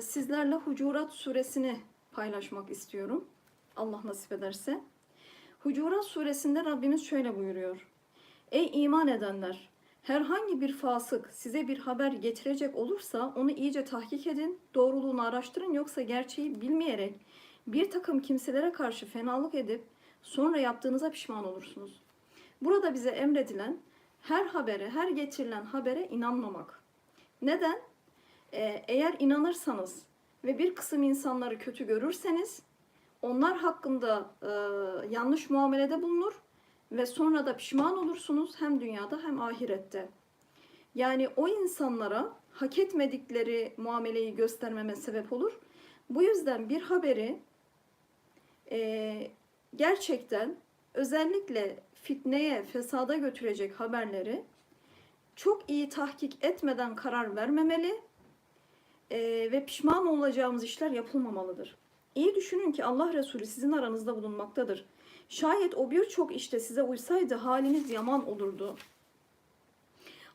sizlerle Hucurat suresini paylaşmak istiyorum. Allah nasip ederse. Hucurat suresinde Rabbimiz şöyle buyuruyor. Ey iman edenler! Herhangi bir fasık size bir haber getirecek olursa onu iyice tahkik edin, doğruluğunu araştırın yoksa gerçeği bilmeyerek bir takım kimselere karşı fenalık edip sonra yaptığınıza pişman olursunuz. Burada bize emredilen her habere, her getirilen habere inanmamak. Neden? Ee, eğer inanırsanız ve bir kısım insanları kötü görürseniz onlar hakkında e, yanlış muamelede bulunur ve sonra da pişman olursunuz hem dünyada hem ahirette. Yani o insanlara hak etmedikleri muameleyi göstermeme sebep olur. Bu yüzden bir haberi e, gerçekten özellikle fitneye, fesada götürecek haberleri çok iyi tahkik etmeden karar vermemeli e, ve pişman olacağımız işler yapılmamalıdır. İyi düşünün ki Allah Resulü sizin aranızda bulunmaktadır. Şayet o birçok işte size uysaydı haliniz yaman olurdu.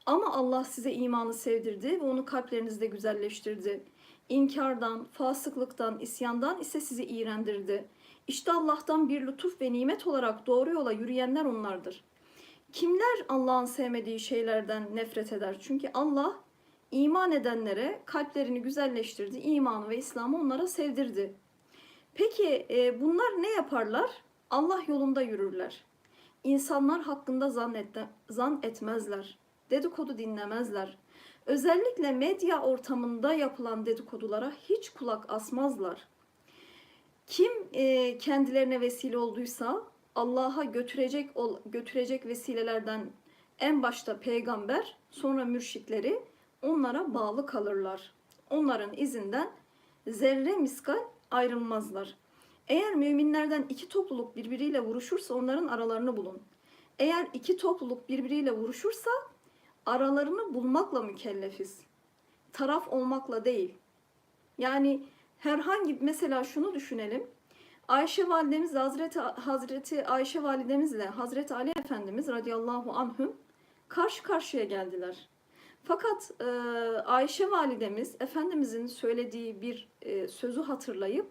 Ama Allah size imanı sevdirdi ve onu kalplerinizde güzelleştirdi. İnkardan, fasıklıktan, isyandan ise sizi iğrendirdi. İşte Allah'tan bir lütuf ve nimet olarak doğru yola yürüyenler onlardır. Kimler Allah'ın sevmediği şeylerden nefret eder? Çünkü Allah iman edenlere kalplerini güzelleştirdi, imanı ve İslam'ı onlara sevdirdi. Peki e, bunlar ne yaparlar? Allah yolunda yürürler. İnsanlar hakkında zan, zan etmezler. Dedikodu dinlemezler. Özellikle medya ortamında yapılan dedikodulara hiç kulak asmazlar. Kim e, kendilerine vesile olduysa Allah'a götürecek götürecek vesilelerden en başta peygamber, sonra mürşitleri onlara bağlı kalırlar. Onların izinden zerre miskal ayrılmazlar. Eğer müminlerden iki topluluk birbiriyle vuruşursa onların aralarını bulun. Eğer iki topluluk birbiriyle vuruşursa aralarını bulmakla mükellefiz. Taraf olmakla değil. Yani herhangi mesela şunu düşünelim. Ayşe validemiz Hazreti Hazreti Ayşe validemizle Hazreti Ali Efendimiz radıyallahu anhüm karşı karşıya geldiler. Fakat e, Ayşe validemiz Efendimizin söylediği bir e, sözü hatırlayıp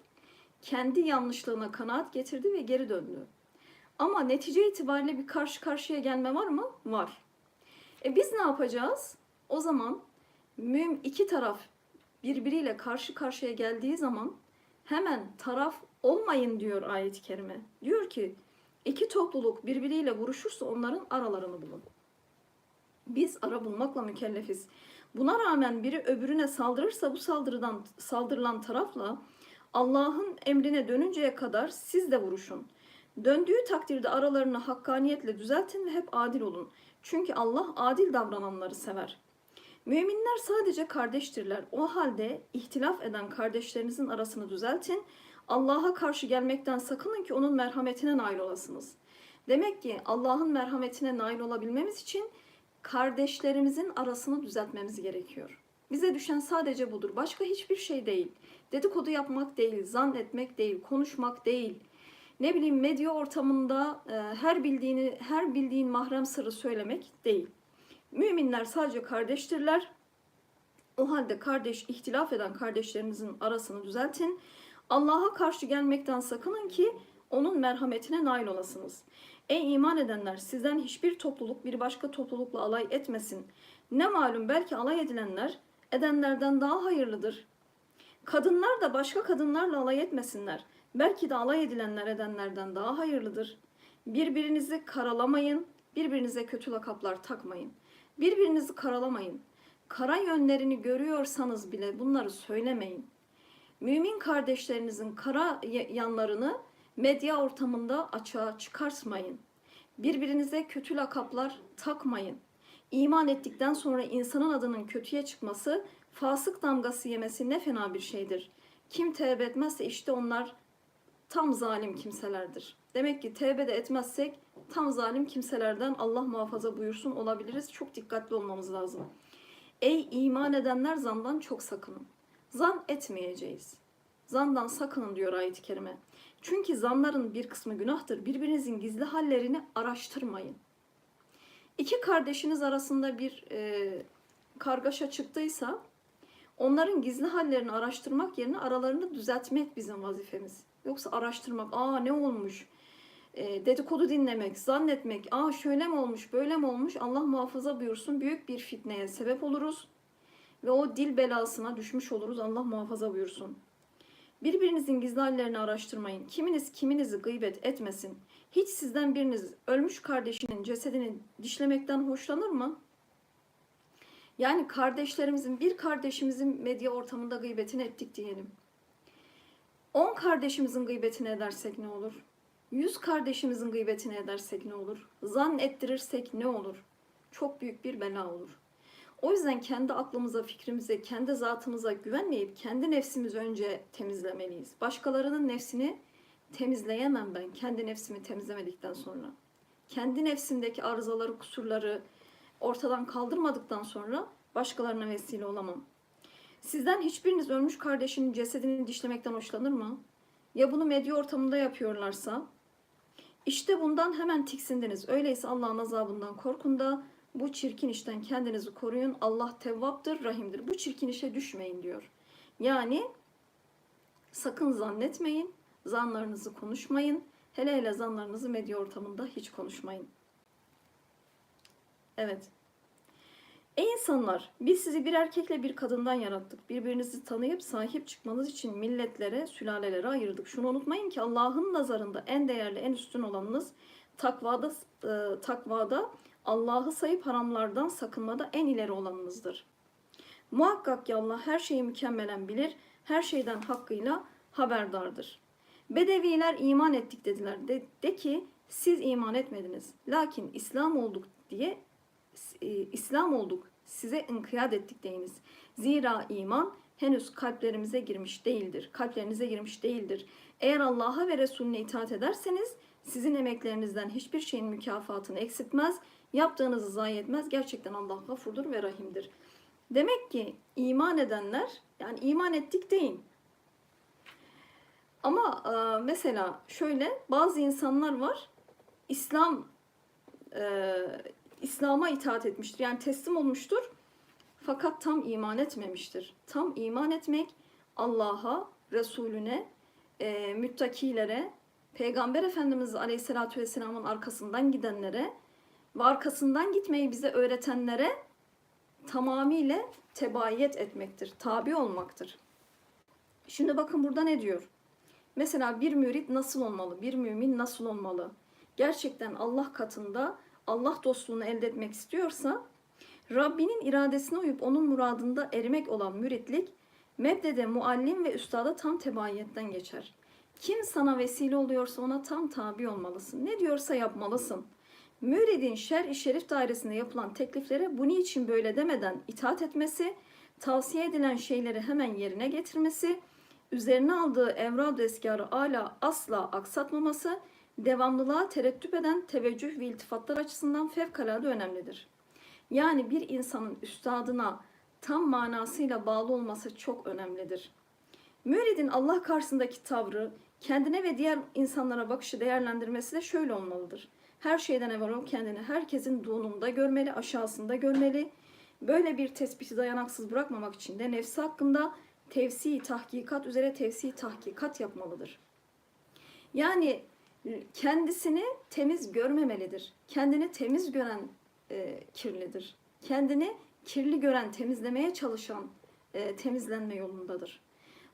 kendi yanlışlığına kanaat getirdi ve geri döndü. Ama netice itibariyle bir karşı karşıya gelme var mı? Var. E biz ne yapacağız? O zaman mühim iki taraf birbiriyle karşı karşıya geldiği zaman hemen taraf olmayın diyor ayet-i kerime. Diyor ki iki topluluk birbiriyle vuruşursa onların aralarını bulun. Biz ara bulmakla mükellefiz. Buna rağmen biri öbürüne saldırırsa bu saldırıdan saldırılan tarafla Allah'ın emrine dönünceye kadar siz de vuruşun. Döndüğü takdirde aralarını hakkaniyetle düzeltin ve hep adil olun. Çünkü Allah adil davrananları sever. Müminler sadece kardeştirler. O halde ihtilaf eden kardeşlerinizin arasını düzeltin. Allah'a karşı gelmekten sakının ki onun merhametine nail olasınız. Demek ki Allah'ın merhametine nail olabilmemiz için kardeşlerimizin arasını düzeltmemiz gerekiyor. Bize düşen sadece budur. Başka hiçbir şey değil. Dedikodu yapmak değil, zan etmek değil, konuşmak değil. Ne bileyim medya ortamında e, her bildiğini her bildiğin mahrem sırrı söylemek değil. Müminler sadece kardeştirler. O halde kardeş ihtilaf eden kardeşlerinizin arasını düzeltin. Allah'a karşı gelmekten sakının ki onun merhametine nail olasınız. Ey iman edenler sizden hiçbir topluluk bir başka toplulukla alay etmesin. Ne malum belki alay edilenler edenlerden daha hayırlıdır. Kadınlar da başka kadınlarla alay etmesinler. Belki de alay edilenler edenlerden daha hayırlıdır. Birbirinizi karalamayın, birbirinize kötü lakaplar takmayın. Birbirinizi karalamayın. Kara yönlerini görüyorsanız bile bunları söylemeyin. Mümin kardeşlerinizin kara yanlarını medya ortamında açığa çıkartmayın. Birbirinize kötü lakaplar takmayın. İman ettikten sonra insanın adının kötüye çıkması, fasık damgası yemesi ne fena bir şeydir. Kim tevbe etmezse işte onlar tam zalim kimselerdir. Demek ki tevbe de etmezsek tam zalim kimselerden Allah muhafaza buyursun olabiliriz. Çok dikkatli olmamız lazım. Ey iman edenler zandan çok sakının. Zan etmeyeceğiz. Zandan sakının diyor ayet-i kerime. Çünkü zanların bir kısmı günahtır. Birbirinizin gizli hallerini araştırmayın. İki kardeşiniz arasında bir e, kargaşa çıktıysa Onların gizli hallerini araştırmak yerine aralarını düzeltmek bizim vazifemiz. Yoksa araştırmak, aa ne olmuş, e, dedikodu dinlemek, zannetmek, aa şöyle mi olmuş, böyle mi olmuş, Allah muhafaza buyursun büyük bir fitneye sebep oluruz. Ve o dil belasına düşmüş oluruz, Allah muhafaza buyursun. Birbirinizin gizli hallerini araştırmayın. Kiminiz kiminizi gıybet etmesin. Hiç sizden biriniz ölmüş kardeşinin cesedini dişlemekten hoşlanır mı? Yani kardeşlerimizin, bir kardeşimizin medya ortamında gıybetini ettik diyelim. 10 kardeşimizin gıybetini edersek ne olur? 100 kardeşimizin gıybetini edersek ne olur? Zan ettirirsek ne olur? Çok büyük bir bela olur. O yüzden kendi aklımıza, fikrimize, kendi zatımıza güvenmeyip kendi nefsimizi önce temizlemeliyiz. Başkalarının nefsini temizleyemem ben kendi nefsimi temizlemedikten sonra. Kendi nefsimdeki arızaları, kusurları ortadan kaldırmadıktan sonra başkalarına vesile olamam. Sizden hiçbiriniz ölmüş kardeşinin cesedini dişlemekten hoşlanır mı? Ya bunu medya ortamında yapıyorlarsa? İşte bundan hemen tiksindiniz. Öyleyse Allah'ın azabından korkun da bu çirkin işten kendinizi koruyun. Allah tevvaptır, rahimdir. Bu çirkin işe düşmeyin diyor. Yani sakın zannetmeyin. Zanlarınızı konuşmayın. Hele hele zanlarınızı medya ortamında hiç konuşmayın. Evet. Ey insanlar, biz sizi bir erkekle bir kadından yarattık. Birbirinizi tanıyıp sahip çıkmanız için milletlere, sülalelere ayırdık. Şunu unutmayın ki Allah'ın nazarında en değerli, en üstün olanınız takvada, e, takvada Allah'ı sayıp haramlardan sakınmada en ileri olanınızdır. Muhakkak ki Allah her şeyi mükemmelen bilir, her şeyden hakkıyla haberdardır. Bedeviler iman ettik dediler. De, de ki siz iman etmediniz. Lakin İslam olduk diye e, İslam olduk size inkiyat ettik deyiniz. Zira iman henüz kalplerimize girmiş değildir. Kalplerinize girmiş değildir. Eğer Allah'a ve Resulüne itaat ederseniz sizin emeklerinizden hiçbir şeyin mükafatını eksiltmez, yaptığınızı zayi etmez. Gerçekten Allah gafurdur ve rahimdir. Demek ki iman edenler, yani iman ettik deyin. Ama e, mesela şöyle bazı insanlar var, İslam e, İslam'a itaat etmiştir. Yani teslim olmuştur. Fakat tam iman etmemiştir. Tam iman etmek Allah'a, Resulüne, e, müttakilere, Peygamber Efendimiz Aleyhisselatü Vesselam'ın arkasından gidenlere ve arkasından gitmeyi bize öğretenlere tamamıyla tebayet etmektir, tabi olmaktır. Şimdi bakın burada ne diyor? Mesela bir mürit nasıl olmalı? Bir mümin nasıl olmalı? Gerçekten Allah katında Allah dostluğunu elde etmek istiyorsa Rabbinin iradesine uyup onun muradında erimek olan müritlik mebdede muallim ve üstada tam tebayiyetten geçer. Kim sana vesile oluyorsa ona tam tabi olmalısın. Ne diyorsa yapmalısın. Müridin şer-i şerif dairesinde yapılan tekliflere bu niçin böyle demeden itaat etmesi, tavsiye edilen şeyleri hemen yerine getirmesi, üzerine aldığı evrad eskarı ala asla aksatmaması, devamlılığa tereddüt eden teveccüh ve iltifatlar açısından fevkalade önemlidir. Yani bir insanın üstadına tam manasıyla bağlı olması çok önemlidir. Müridin Allah karşısındaki tavrı, kendine ve diğer insanlara bakışı değerlendirmesi de şöyle olmalıdır. Her şeyden evvel o kendini herkesin donunda görmeli, aşağısında görmeli. Böyle bir tespiti dayanaksız bırakmamak için de nefsi hakkında tevsi tahkikat üzere tevsi tahkikat yapmalıdır. Yani kendisini temiz görmemelidir. Kendini temiz gören e, kirlidir. Kendini kirli gören, temizlemeye çalışan e, temizlenme yolundadır.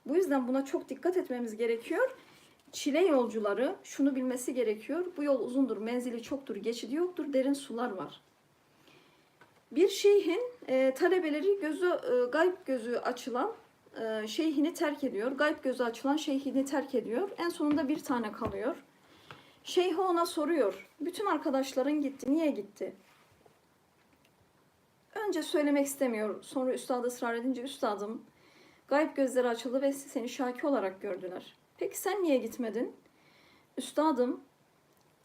Bu yüzden buna çok dikkat etmemiz gerekiyor. Çile yolcuları şunu bilmesi gerekiyor. Bu yol uzundur, menzili çoktur, geçidi yoktur, derin sular var. Bir şeyhin e, talebeleri gözü e, gayb gözü açılan e, şeyhini terk ediyor. Gayb gözü açılan şeyhini terk ediyor. En sonunda bir tane kalıyor. Şeyh ona soruyor. Bütün arkadaşların gitti. Niye gitti? Önce söylemek istemiyor. Sonra üstad ısrar edince üstadım gayb gözleri açıldı ve seni şaki olarak gördüler. Peki sen niye gitmedin? Üstadım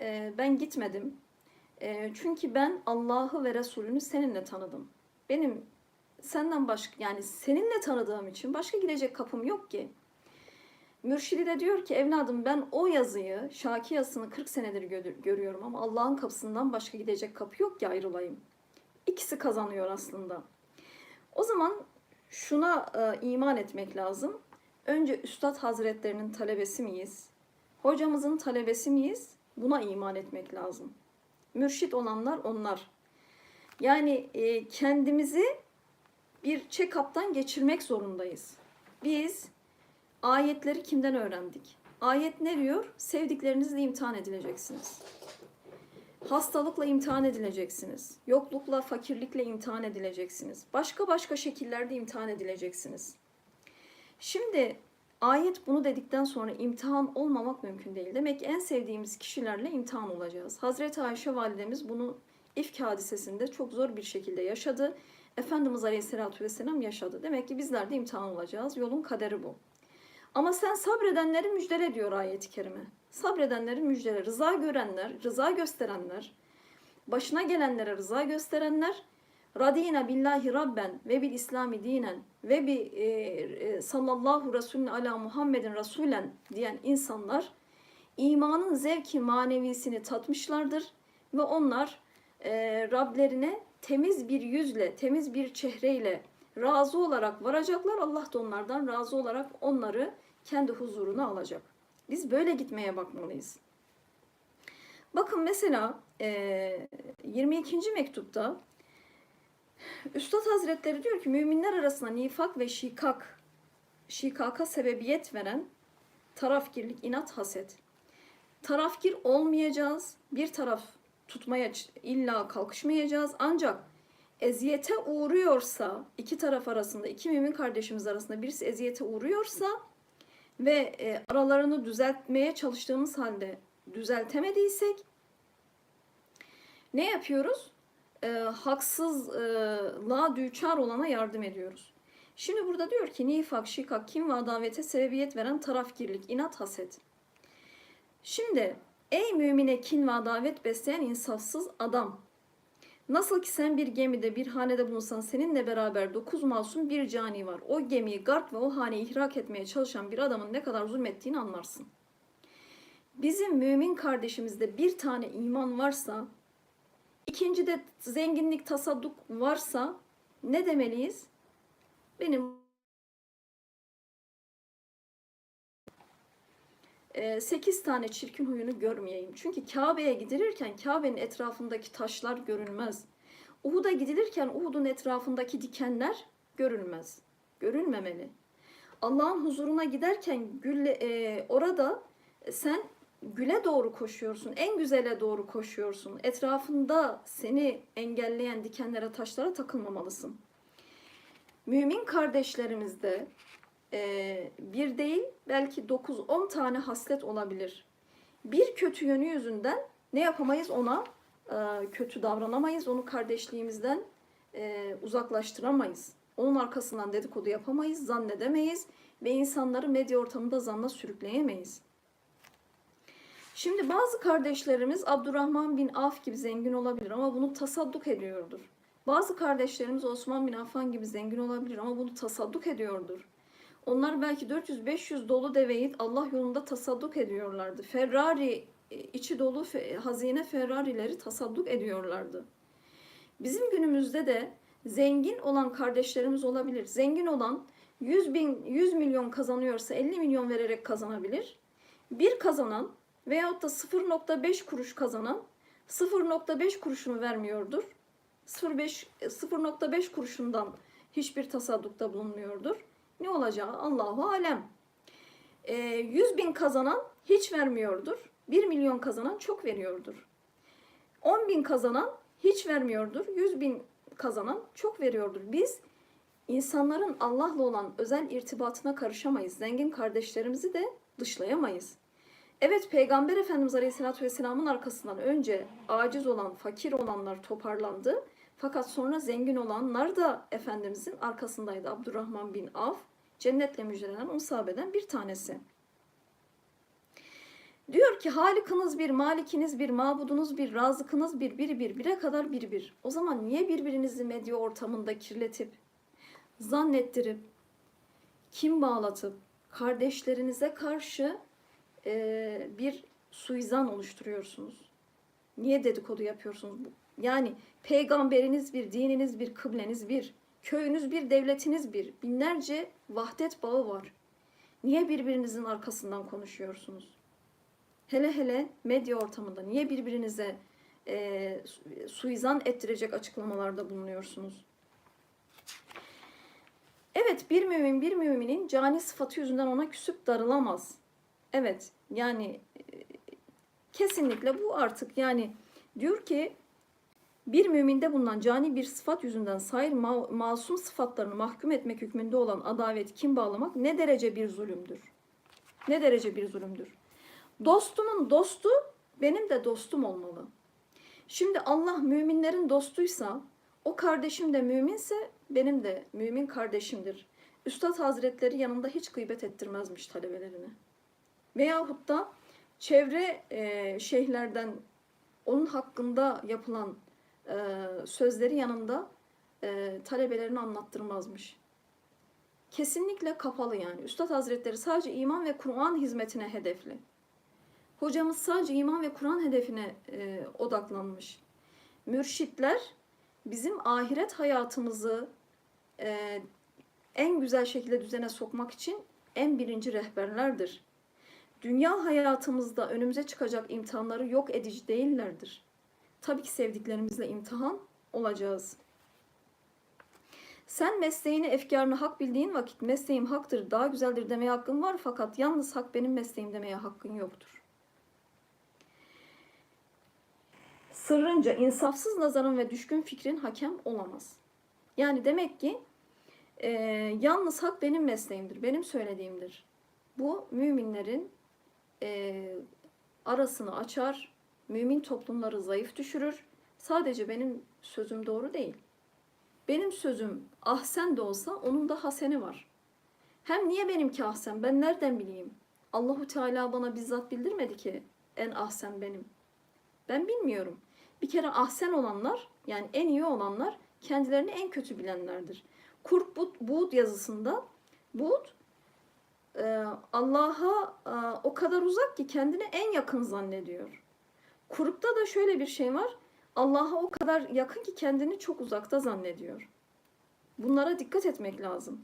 e, ben gitmedim. E, çünkü ben Allah'ı ve Resulünü seninle tanıdım. Benim senden başka yani seninle tanıdığım için başka gidecek kapım yok ki. Mürşidi de diyor ki evladım ben o yazıyı, Şaki yazısını 40 senedir gö- görüyorum ama Allah'ın kapısından başka gidecek kapı yok ki ayrılayım. İkisi kazanıyor aslında. O zaman şuna e, iman etmek lazım. Önce Üstad Hazretlerinin talebesi miyiz? Hocamızın talebesi miyiz? Buna iman etmek lazım. Mürşit olanlar onlar. Yani e, kendimizi bir check-up'tan geçirmek zorundayız. Biz ayetleri kimden öğrendik? Ayet ne diyor? Sevdiklerinizle imtihan edileceksiniz. Hastalıkla imtihan edileceksiniz. Yoklukla, fakirlikle imtihan edileceksiniz. Başka başka şekillerde imtihan edileceksiniz. Şimdi ayet bunu dedikten sonra imtihan olmamak mümkün değil. Demek ki en sevdiğimiz kişilerle imtihan olacağız. Hazreti Ayşe validemiz bunu ifk hadisesinde çok zor bir şekilde yaşadı. Efendimiz Aleyhisselatü Vesselam yaşadı. Demek ki bizler de imtihan olacağız. Yolun kaderi bu. Ama sen sabredenleri müjdele diyor ayet-i kerime. Sabredenleri müjdele. Rıza görenler, rıza gösterenler, başına gelenlere rıza gösterenler, radina billahi rabben ve bil islami dinen ve bi e, e, sallallahu resulüne ala Muhammedin rasulen diyen insanlar imanın zevki manevisini tatmışlardır ve onlar e, Rablerine temiz bir yüzle, temiz bir çehreyle razı olarak varacaklar. Allah da onlardan razı olarak onları kendi huzuruna alacak. Biz böyle gitmeye bakmalıyız. Bakın mesela e, 22. mektupta Üstad Hazretleri diyor ki müminler arasında nifak ve şikak, şikaka sebebiyet veren tarafgirlik, inat, haset. Tarafgir olmayacağız. Bir taraf tutmaya illa kalkışmayacağız. Ancak eziyete uğruyorsa, iki taraf arasında, iki mümin kardeşimiz arasında birisi eziyete uğruyorsa ve e, aralarını düzeltmeye çalıştığımız halde düzeltemediysek ne yapıyoruz? E, haksızlığa düçar olana yardım ediyoruz. Şimdi burada diyor ki nifak, şikak, kim ve adavete sebebiyet veren tarafgirlik, inat, haset. Şimdi ey mümine kin ve adavet besleyen insafsız adam. Nasıl ki sen bir gemide bir hanede bulunsan seninle beraber dokuz masum bir cani var. O gemiyi garp ve o haneyi ihrak etmeye çalışan bir adamın ne kadar zulmettiğini anlarsın. Bizim mümin kardeşimizde bir tane iman varsa, ikinci de zenginlik, tasadduk varsa ne demeliyiz? Benim 8 tane çirkin huyunu görmeyeyim. Çünkü Kabe'ye gidilirken Kabe'nin etrafındaki taşlar görünmez. Uhud'a gidilirken Uhud'un etrafındaki dikenler görülmez. Görülmemeli. Allah'ın huzuruna giderken gülle, e, orada sen güle doğru koşuyorsun. En güzele doğru koşuyorsun. Etrafında seni engelleyen dikenlere, taşlara takılmamalısın. Mümin kardeşlerimizde e, bir değil belki 9-10 tane haslet olabilir. Bir kötü yönü yüzünden ne yapamayız ona e, kötü davranamayız. Onu kardeşliğimizden e, uzaklaştıramayız. Onun arkasından dedikodu yapamayız, zannedemeyiz ve insanları medya ortamında zanla sürükleyemeyiz. Şimdi bazı kardeşlerimiz Abdurrahman bin Af gibi zengin olabilir ama bunu tasadduk ediyordur. Bazı kardeşlerimiz Osman bin Affan gibi zengin olabilir ama bunu tasadduk ediyordur. Onlar belki 400-500 dolu deveyi Allah yolunda tasadduk ediyorlardı. Ferrari e, içi dolu hazine Ferrari'leri tasadduk ediyorlardı. Bizim günümüzde de zengin olan kardeşlerimiz olabilir. Zengin olan 100 bin 100 milyon kazanıyorsa 50 milyon vererek kazanabilir. Bir kazanan veyahut da 0.5 kuruş kazanan 0.5 kuruşunu vermiyordur. 0.5 0.5 kuruşundan hiçbir tasaddukta bulunmuyordur. Ne olacağı Allahu alem. E, 100 bin kazanan hiç vermiyordur. 1 milyon kazanan çok veriyordur. 10 bin kazanan hiç vermiyordur. 100 bin kazanan çok veriyordur. Biz insanların Allah'la olan özel irtibatına karışamayız. Zengin kardeşlerimizi de dışlayamayız. Evet Peygamber Efendimiz Aleyhisselatü Vesselam'ın arkasından önce aciz olan, fakir olanlar toparlandı. Fakat sonra zengin olanlar da Efendimizin arkasındaydı. Abdurrahman bin Av cennetle müjdelenen on sahabeden bir tanesi. Diyor ki halikiniz bir, malikiniz bir, mabudunuz bir, razıkınız bir, biri bir, bire kadar bir bir. O zaman niye birbirinizi medya ortamında kirletip, zannettirip, kim bağlatıp, kardeşlerinize karşı e, bir suizan oluşturuyorsunuz? Niye dedikodu yapıyorsunuz? Yani peygamberiniz bir, dininiz bir, kıbleniz bir. Köyünüz bir, devletiniz bir. Binlerce vahdet bağı var. Niye birbirinizin arkasından konuşuyorsunuz? Hele hele medya ortamında niye birbirinize e, su- suizan ettirecek açıklamalarda bulunuyorsunuz? Evet bir mümin bir müminin cani sıfatı yüzünden ona küsüp darılamaz. Evet yani e, kesinlikle bu artık yani diyor ki bir müminde bulunan cani bir sıfat yüzünden sair ma- masum sıfatlarını mahkum etmek hükmünde olan adavet, kim bağlamak ne derece bir zulümdür? Ne derece bir zulümdür? Dostumun dostu benim de dostum olmalı. Şimdi Allah müminlerin dostuysa, o kardeşim de müminse benim de mümin kardeşimdir. Üstad Hazretleri yanında hiç gıybet ettirmezmiş talebelerini. Veyahut da çevre e, şeyhlerden onun hakkında yapılan e, sözleri yanında e, talebelerini anlattırmazmış. Kesinlikle kapalı yani. Üstad Hazretleri sadece iman ve Kur'an hizmetine hedefli. Hocamız sadece iman ve Kur'an hedefine e, odaklanmış. Mürşitler bizim ahiret hayatımızı e, en güzel şekilde düzene sokmak için en birinci rehberlerdir. Dünya hayatımızda önümüze çıkacak imtihanları yok edici değillerdir. Tabii ki sevdiklerimizle imtihan olacağız. Sen mesleğini, efkarını hak bildiğin vakit mesleğim haktır, daha güzeldir demeye hakkın var fakat yalnız hak benim mesleğim demeye hakkın yoktur. Sırrınca insafsız nazarın ve düşkün fikrin hakem olamaz. Yani demek ki e, yalnız hak benim mesleğimdir, benim söylediğimdir. Bu müminlerin e, arasını açar, mümin toplumları zayıf düşürür. Sadece benim sözüm doğru değil. Benim sözüm ahsen de olsa onun da haseni var. Hem niye benimki ahsen? Ben nereden bileyim? Allahu Teala bana bizzat bildirmedi ki en ahsen benim. Ben bilmiyorum. Bir kere ahsen olanlar yani en iyi olanlar kendilerini en kötü bilenlerdir. Kurt Bud, yazısında Buğd e, Allah'a e, o kadar uzak ki kendini en yakın zannediyor. Kurupta da şöyle bir şey var. Allah'a o kadar yakın ki kendini çok uzakta zannediyor. Bunlara dikkat etmek lazım.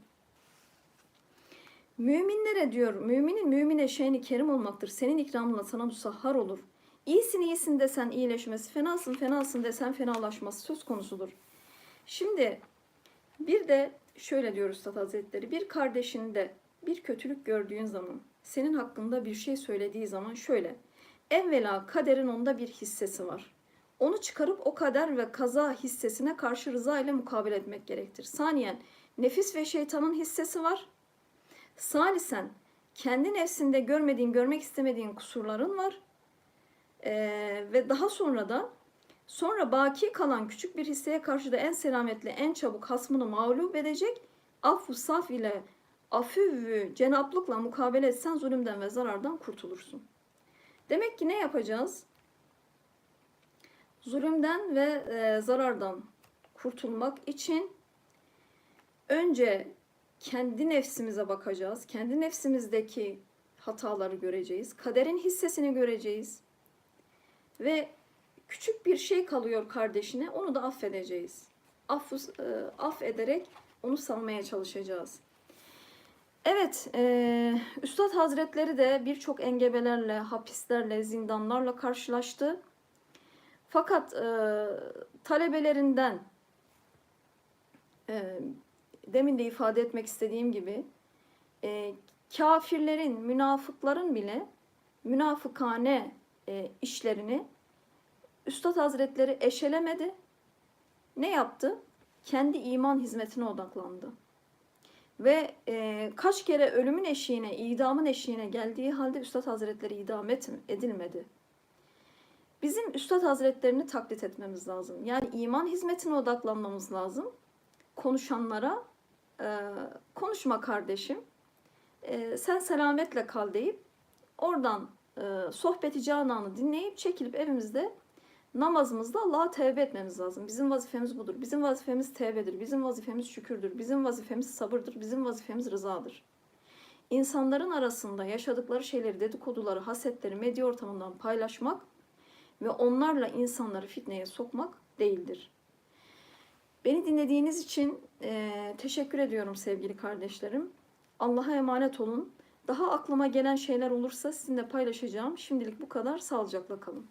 Müminlere diyor, müminin mümine şeyini kerim olmaktır. Senin ikramınla sana musahhar olur. İyisin iyisin desen iyileşmesi, fenasın fenasın desen fenalaşması söz konusudur. Şimdi bir de şöyle diyor Üstad Hazretleri, bir kardeşinde bir kötülük gördüğün zaman, senin hakkında bir şey söylediği zaman şöyle, evvela kaderin onda bir hissesi var. Onu çıkarıp o kader ve kaza hissesine karşı rıza ile mukabele etmek gerektir. Saniyen nefis ve şeytanın hissesi var. Salisen kendi nefsinde görmediğin, görmek istemediğin kusurların var. Ee, ve daha sonra da sonra baki kalan küçük bir hisseye karşı da en selametle, en çabuk hasmını mağlup edecek affu saf ile afüvvü cenaplıkla mukabele etsen zulümden ve zarardan kurtulursun. Demek ki ne yapacağız? Zulümden ve e, zarardan kurtulmak için önce kendi nefsimize bakacağız. Kendi nefsimizdeki hataları göreceğiz. Kaderin hissesini göreceğiz. Ve küçük bir şey kalıyor kardeşine onu da affedeceğiz. Affı, e, onu salmaya çalışacağız. Evet, e, Üstad Hazretleri de birçok engebelerle, hapislerle, zindanlarla karşılaştı. Fakat e, talebelerinden e, demin de ifade etmek istediğim gibi e, kafirlerin, münafıkların bile münafıkane e, işlerini Üstad Hazretleri eşelemedi. Ne yaptı? Kendi iman hizmetine odaklandı. Ve e, kaç kere ölümün eşiğine, idamın eşiğine geldiği halde Üstad Hazretleri idam et, edilmedi. Bizim Üstad Hazretlerini taklit etmemiz lazım. Yani iman hizmetine odaklanmamız lazım. Konuşanlara e, konuşma kardeşim, e, sen selametle kal deyip oradan e, sohbeti cananı dinleyip çekilip evimizde namazımızda Allah'a tevbe etmemiz lazım. Bizim vazifemiz budur. Bizim vazifemiz tevbedir. Bizim vazifemiz şükürdür. Bizim vazifemiz sabırdır. Bizim vazifemiz rızadır. İnsanların arasında yaşadıkları şeyleri, dedikoduları, hasetleri medya ortamından paylaşmak ve onlarla insanları fitneye sokmak değildir. Beni dinlediğiniz için eee, teşekkür ediyorum sevgili kardeşlerim. Allah'a emanet olun. Daha aklıma gelen şeyler olursa sizinle paylaşacağım. Şimdilik bu kadar. Sağlıcakla kalın.